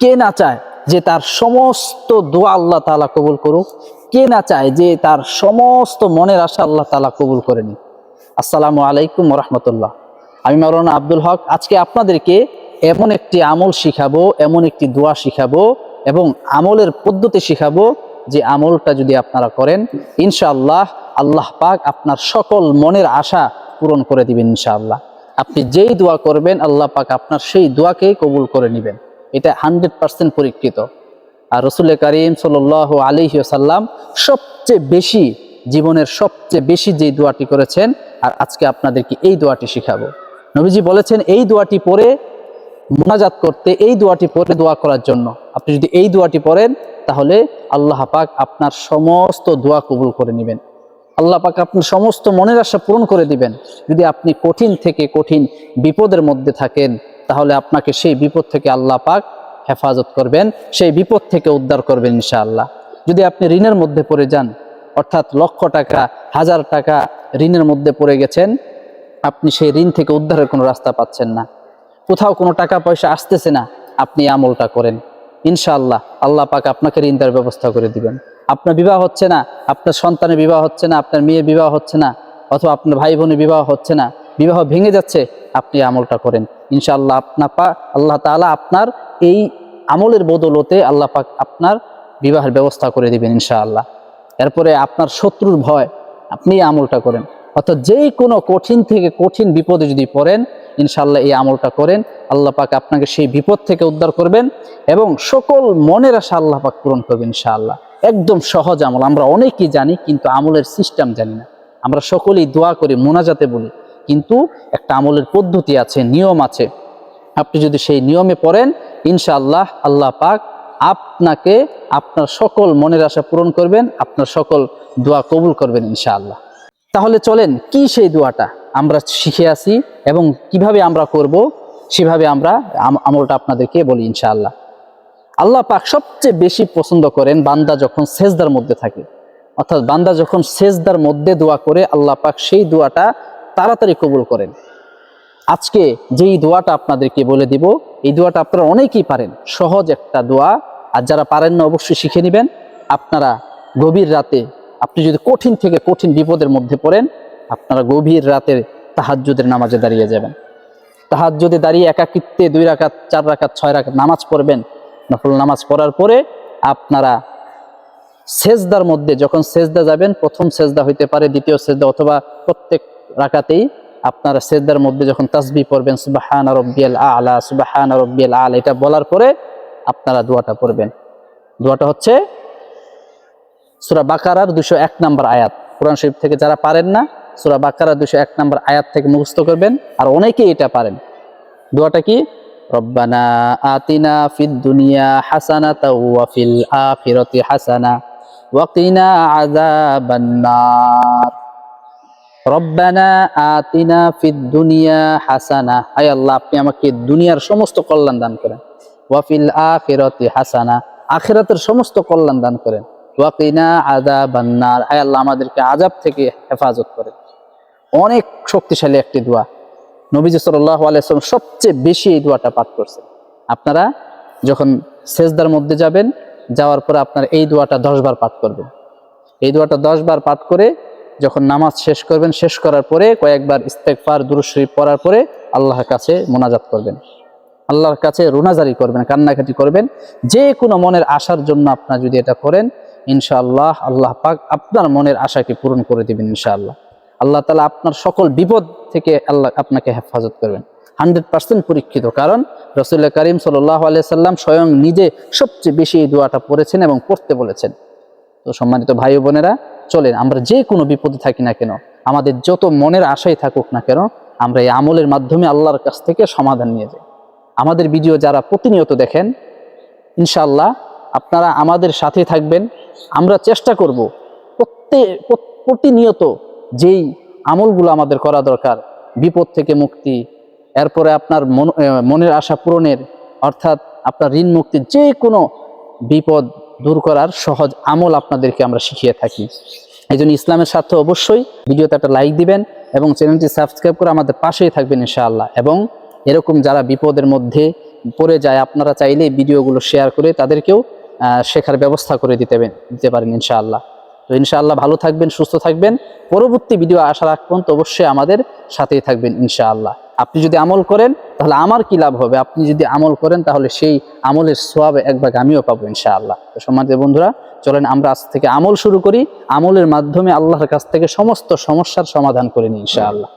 কে না চায় যে তার সমস্ত দোয়া আল্লাহ তাআলা কবুল করুক? কে না চায় যে তার সমস্ত মনের আশা আল্লাহ তাআলা কবুল করে নিক? আসসালামু আলাইকুম রহমতুল্লাহ। আমি মাওলানা আব্দুল হক। আজকে আপনাদেরকে এমন একটি আমল শিখাবো, এমন একটি দোয়া শিখাবো এবং আমলের পদ্ধতি শিখাবো যে আমলটা যদি আপনারা করেন, ইনশাআল্লাহ আল্লাহ পাক আপনার সকল মনের আশা পূরণ করে দিবেন ইনশাআল্লাহ। আপনি যেই দোয়া করবেন, আল্লাহ পাক আপনার সেই দোয়াকে কবুল করে নেবেন। এটা হান্ড্রেড পার্সেন্ট পরীক্ষিত। আর রসুল করিম সাল আলহি সাল্লাম সবচেয়ে বেশি জীবনের সবচেয়ে বেশি যে দোয়াটি করেছেন, আর আজকে আপনাদেরকে এই দোয়াটি শিখাবো। নবীজি বলেছেন, এই দোয়াটি পরে মোনাজাত করতে, এই দোয়াটি পরে দোয়া করার জন্য। আপনি যদি এই দোয়াটি পড়েন, তাহলে আল্লাহ পাক আপনার সমস্ত দোয়া কবুল করে নেবেন। আল্লাহ পাক আপনার সমস্ত মনের আশা পূরণ করে দিবেন। যদি আপনি কঠিন থেকে কঠিন বিপদের মধ্যে থাকেন তাহলে আপনাকে সেই বিপদ থেকে আল্লাহ পাক হেফাজত করবেন, সেই বিপদ থেকে উদ্ধার করবেন ইনশাআল্লাহ। যদি আপনি ঋণের মধ্যে পড়ে যান, অর্থাৎ লক্ষ টাকা, হাজার টাকা ঋণের মধ্যে পড়ে গেছেন, আপনি সেই ঋণ থেকে উদ্ধারের কোনো রাস্তা পাচ্ছেন না। কোথাও কোনো টাকা পয়সা আসতেছে না, আপনি আমলটা করেন। ইনশাআল্লাহ আল্লাহ পাক আপনাকে ঋণ দেওয়ার ব্যবস্থা করে দিবেন। আপনার বিবাহ হচ্ছে না, আপনার সন্তানের বিবাহ হচ্ছে না, আপনার মেয়ে বিবাহ হচ্ছে না, অথবা আপনার ভাই বোনের বিবাহ হচ্ছে না, বিবাহ ভেঙে যাচ্ছে আপনি আমলটা করেন। ইনশাআল্লাহ আপনার পা, আল্লাহ তাআলা আপনার এই আমলের বদলতে আল্লাহ পাক আপনার বিবাহের ব্যবস্থা করে দিবেন ইনশাআল্লাহ। এরপরে আপনার শত্রুর ভয়, আপনি আমলটা করেন। অর্থাৎ যেই কোনো কঠিন থেকে কঠিন বিপদে যদি পড়েন, ইনশাআল্লাহ এই আমলটা করেন। আল্লাহ পাক আপনাকে সেই বিপদ থেকে উদ্ধার করবেন এবং সকল মনের আশা আল্লাহ পাক পূরণ করবেন ইনশাআল্লাহ। একদম সহজ আমল, আমরা অনেকেই জানি কিন্তু আমলের সিস্টেম জানি না। আমরা সকলেই দোয়া করি, মোনাজাতে বলি। কিন্তু একটা আমলের পদ্ধতি আছে, নিয়ম আছে। আপনি যদি সেই নিয়মে পড়েন, ইনশাআল্লাহ আল্লাহ পাক আপনাকে আপনার সকল মনের আশা পূরণ করবেন, আপনার সকল দোয়া কবুল করবেন ইনশাআল্লাহ। তাহলে চলেন, কি সেই দোয়াটা? আমরা শিখে আসি এবং কীভাবে আমরা করব, সেভাবে আমরা আমলটা আপনাদেরকে বলি ইনশাআল্লাহ। আল্লাহ পাক সবচেয়ে বেশি পছন্দ করেন বান্দা যখন সেজদার মধ্যে থাকে। অর্থাৎ বান্দা যখন সেজদার মধ্যে দোয়া করে, আল্লাহ পাক সেই দোয়াটা তাড়াতাড়ি কবুল করেন। আজকে যেই দোয়াটা আপনাদেরকে বলে দিব, এই দোয়াটা আপনারা অনেকেই পারেন। সহজ একটা দোয়া। আর যারা পারেন না, অবশ্যই শিখে নেবেন। আপনারা গভীর রাতে, আপনি যদি কঠিন থেকে কঠিন বিপদের মধ্যে পড়েন, আপনারা গভীর রাতে তাহাজ্জুদের নামাজে দাঁড়িয়ে যাবেন। তাহাজ্জুদে দাঁড়িয়ে একাকিত্বে দুই রাকাত, চার রাকাত, ছয় রাকাত নামাজ পড়বেন। নফল নামাজ পড়ার পরে আপনারা সেজদার মধ্যে, যখন সেজদা যাবেন, প্রথম সেজদা হইতে পারে দ্বিতীয় সেজদা অথবা প্রত্যেক রাকাতেই আপনারা সেজদার মধ্যে যখন তাসবি পড়বেন, সুবাহান রব্বিয়াল আলা, সুবাহান রব্বিয়াল আলা, এটা বলার পরে আপনারা দোয়াটা পড়বেন। দোয়াটা হচ্ছে সুরা বাকারার দুশো এক নম্বর আয়াত। কোরআন শরীফ থেকে যারা পারেন না, সুরা বাকারার দুশো এক নম্বর আয়াত থেকে মুখস্থ করবেন আর অনেকেই এটা পারেন। দোয়াটা কি? রব্বানা আতিনা ফিদ দুনিয়া হাসানাতা ওয়া ফিল আখিরাতি হাসানা, ওয়া কিনা আযাবান নার। রব্বানা আতিনা ফিদ দুনিয়া হাসানা। হায় আল্লাহ, আপনি আমাকে দুনিয়ার সমস্ত কল্যাণ দান করেন। ওয়া ফিল আখিরাতি হাসানা, আখিরাতের সমস্ত কল্যাণ দান করেন। ওয়া কিনা আযাবান নার, হায় আল্লাহ, আমাদেরকে আযাব থেকে হেফাজত করেন। অনেক শক্তিশালী একটি দোয়া। নবীজি সাল্লাহ আলাইসালাম সবচেয়ে বেশি এই দোয়াটা পাঠ করছেন। আপনারা যখন সেজদার মধ্যে যাবেন, যাওয়ার পরে আপনার এই দোয়াটা দশ বার পাঠ করবেন। এই দোয়াটা দশ বার পাঠ করে যখন নামাজ শেষ করবেন, শেষ করার পরে কয়েকবার ইস্তেকফার দুরুশরীফ পড়ার পরে আল্লাহর কাছে মোনাজাত করবেন। আল্লাহর কাছে রুনাজারি করবেন, কান্নাকাটি করবেন। যে কোনো মনের আশার জন্য আপনার যদি এটা করেন, ইনশাআল্লাহ আল্লাহ পাক আপনার মনের আশাকে পূরণ করে দিবেন ইনশাআল্লাহ। আল্লাহ তালা আপনার সকল বিপদ থেকে আল্লাহ আপনাকে হেফাজত করবেন। হান্ড্রেড পার্সেন্ট পরীক্ষিত, কারণ রসুল্লাহ করিম সাল্লাহ সাল্লাম স্বয়ং নিজে সবচেয়ে বেশি এই দোয়াটা পড়েছেন এবং পড়তে বলেছেন। তো সম্মানিত ভাই বোনেরা চলেন, আমরা যে কোনো বিপদে থাকি না কেন, আমাদের যত মনের আশাই থাকুক না কেন, আমরা এই আমলের মাধ্যমে আল্লাহর কাছ থেকে সমাধান নিয়ে যাই। আমাদের ভিডিও যারা প্রতিনিয়ত দেখেন ইনশাল্লাহ আপনারা আমাদের সাথে থাকবেন। আমরা চেষ্টা করব প্রত্যেক প্রতিনিয়ত যেই আমলগুলো আমাদের করা দরকার, বিপদ থেকে মুক্তি, এরপরে আপনার মন- মনের আশা পূরণের, অর্থাৎ আপনার ঋণ মুক্তির যে কোনো বিপদ দূর করার সহজ আমল আপনাদেরকে আমরা শিখিয়ে থাকি। এই জন্য ইসলামের স্বার্থে অবশ্যই ভিডিওতে একটা লাইক দিবেন এবং চ্যানেলটি সাবস্ক্রাইব করে আমাদের পাশেই থাকবেন ইনশাআল্লাহ। এবং এরকম যারা বিপদের মধ্যে পড়ে যায়, আপনারা চাইলে ভিডিওগুলো শেয়ার করে তাদেরকেও শেখার ব্যবস্থা করে দিতে দিতে পারেন ইনশাআল্লাহ। তো ইনশাআল্লাহ ভালো থাকবেন, সুস্থ থাকবেন। পরবর্তী ভিডিও আসা রাখ পর্যন্ত অবশ্যই আমাদের সাথেই থাকবেন ইনশাআল্লাহ। আপনি যদি আমল করেন, তাহলে আমার কি লাভ হবে? আপনি যদি আমল করেন, তাহলে সেই আমলের সোয়াব একবার আমিও পাবো ইনশাআল্লাহ। তো সম্মানিত বন্ধুরা, চলেন আমরা আজ থেকে আমল শুরু করি। আমলের মাধ্যমে আল্লাহর কাছ থেকে সমস্ত সমস্যার সমাধান করে নিই ইনশাআল্লাহ।